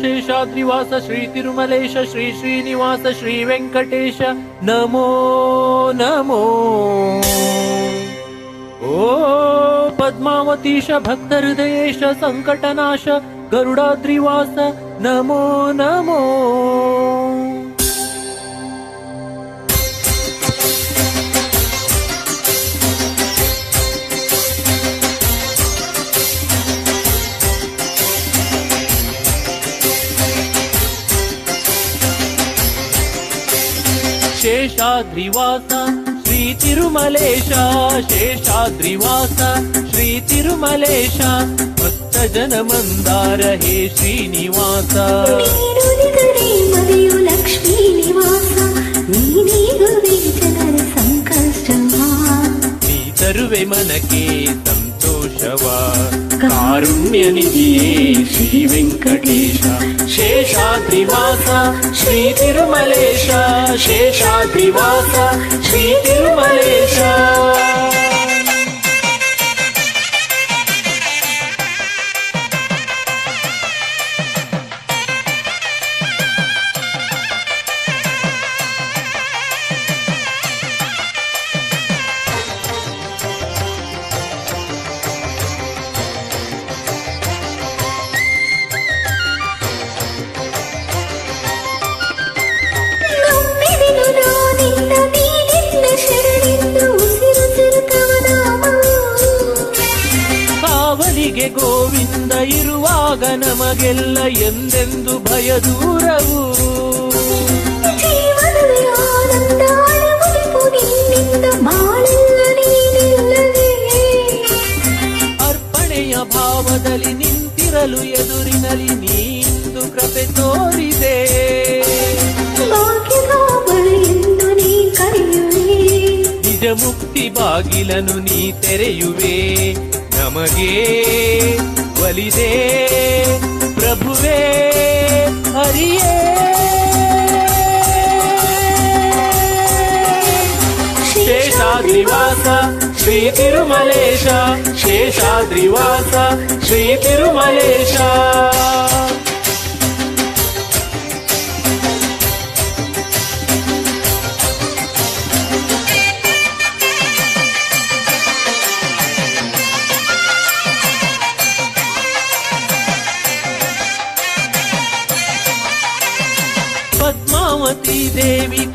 शेषाद्रिवास श्रीतिरुमलेश श्री श्रीनिवास श्रीवेङ्कटेश नमो नमो। ओ पद्मावतीश भक्तहृदयेश सङ्कटनाश गरुडाद्रिवास। नमो नमो। శేషాద్రివాస శ్రీ తిరుమలేశ శేషాద్రివాస శ్రీ తిరుమలేశ భక్త జనమందార హే శ్రీనివాస. లక్ష్మీ నివాస నీ తరువే మనకే సంతోషవా? కారుణ్య నిధియే శ్రీ వెంకటేశ శేషాద్రివాస శ్రీ తిరుమలేశ శేషాద్రివాస శ్రీ ಇರುವಾಗ ನಮಗೆಲ್ಲ ಎಂದೆಂದು ಭಯ ದೂರವು? ಅರ್ಪಣೆಯ ಭಾವದಲ್ಲಿ ನಿಂತಿರಲು ಎದುರಿನಲ್ಲಿ ನೀಂದು ಕೃಪೆ ತೋರಿದೆ. ನಿಜ ಮುಕ್ತಿ ಬಾಗಿಲನು ನೀ ತೆರೆಯುವೆ. ನಮಗೆ ಒಲಿದೆ ಪ್ರಭುವೇ ಹರಿಯೇ ಶೇಷಾದ್ರಿವಾಸ ಶ್ರೀ ತಿರುಮಲೇಶ ಶೇಷಾದ್ರಿವಾಸ ಶ್ರೀ ತಿರುಮಲೇಶ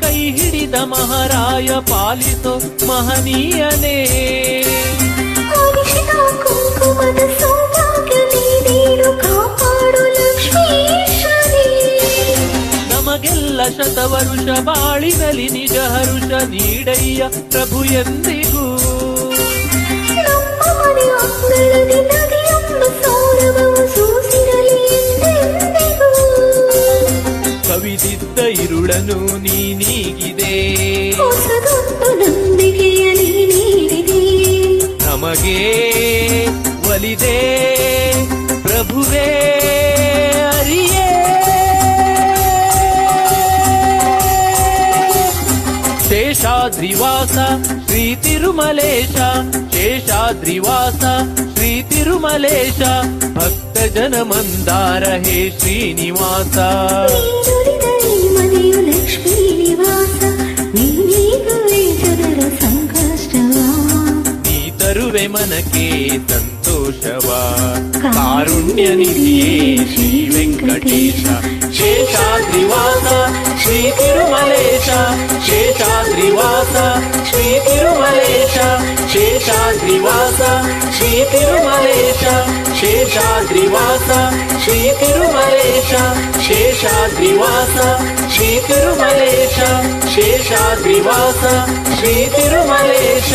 ಕೈ ಹಿಡಿದ ಮಹಾರಾಯ ಪಾಲಿಸೋ ಮಹನೀಯನೇ. ನಮಗೆಲ್ಲ ಶತವರುಷ ಬಾಳಿನಲ್ಲಿ ನಿಜ ಹರುಷ ನೀಡಯ್ಯ ಪ್ರಭು ಎಂದಿಗೂ. ಕವಿದಿದ್ದ ಇರುಳನು ನೀನೀಗಿದೆ. ಹೊಸದೊಂದು ನಂಬಿಕೆಯಲ್ಲಿ ನೀಡಿದೆ ನಮಗೆ ಒಲಿದೆ ಪ್ರಭುವೇ. ಹೇ ಶ್ರೀನಿವಾಸ ನೀನುಡಿದರೆ ಮನೆಯು ಲಕ್ಷ್ಮೀ ನಿವಾಸ ನೀನೀಗುವೆ ಜನರ ಸಂಕಷ್ಟವ ನೀ ತರುವೆ ಮನಕ್ಕೆ ಸಂತೋಷವ ಕಾರುಣ್ಯ ನಿಧಿಯೇ ಶ್ರೀ ವೆಂಕಟೇಶ ಶೇಷಾದ್ರಿವಾಸ ಶ್ರೀ ತಿರುಮಲೇಶ శ్రీతిరుమలేశ శ్రీ తిరుమలేశ శేషాద్రివాస శ్రీ తిరుమలేశ శేషాద్రివాస శ్రీ తిరుమలేశ శేషాద్రివాస శ్రీ తిరుమలేశ శేషాద్రివాస శ్రీ తిరుమలేశ.